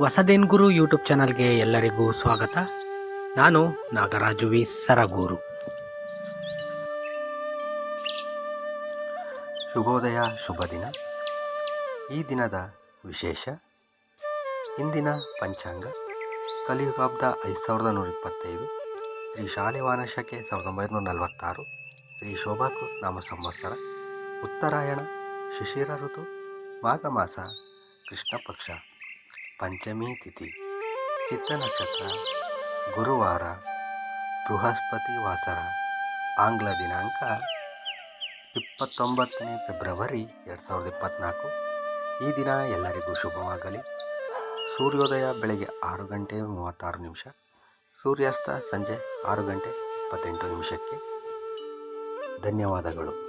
ಹೊಸದೇನ್ ಗುರು YouTube ಚಾನಲ್ಗೆ ಎಲ್ಲರಿಗೂ ಸ್ವಾಗತ. ನಾನು ನಾಗರಾಜು ವಿ ಸರಗೂರು. ಶುಭೋದಯ, ಶುಭ ದಿನ. ಈ ದಿನದ ವಿಶೇಷ, ಇಂದಿನ ಪಂಚಾಂಗ, ಕಲಿಯುಗಾಬ್ದ ಐದು ಸಾವಿರದ ನೂರ ಇಪ್ಪತ್ತೈದು, ಶ್ರೀ ಶಾಲೆ ಶಕೆ ಸಾವಿರದ ಒಂಬೈನೂರ ನಲವತ್ತಾರು, ಶ್ರೀ ಶೋಭಾಕೃತ್ ನಾಮ ಸಂವತ್ಸರ, ಉತ್ತರಾಯಣ, ಶಿಶಿರ ಋತು, ಮಾಘ ಮಾಸ, ಕೃಷ್ಣ ಪಕ್ಷ. ಪಂಚಮಿ ತಿಥಿ. ಚಿತ್ತ ನಕ್ಷತ್ರ, ಗುರುವಾರ, ಬೃಹಸ್ಪತಿ ವಾಸರ, ಆಂಗ್ಲ ದಿನಾಂಕ, ಇಪ್ಪತ್ತೊಂಬತ್ತನೇ ಫೆಬ್ರವರಿ ಎರಡು ಸಾವಿರದ ಇಪ್ಪತ್ತ್ನಾಲ್ಕು ಈ ದಿನ ಎಲ್ಲರಿಗೂ ಶುಭವಾಗಲಿ. ಸೂರ್ಯೋದಯ ಬೆಳಗ್ಗೆ ಆರು ಗಂಟೆ ಮೂವತ್ತಾರು ನಿಮಿಷ, ಸೂರ್ಯಾಸ್ತ ಸಂಜೆ ಆರು ಗಂಟೆ ಇಪ್ಪತ್ತೆಂಟು ನಿಮಿಷಕ್ಕೆ. ಧನ್ಯವಾದಗಳು.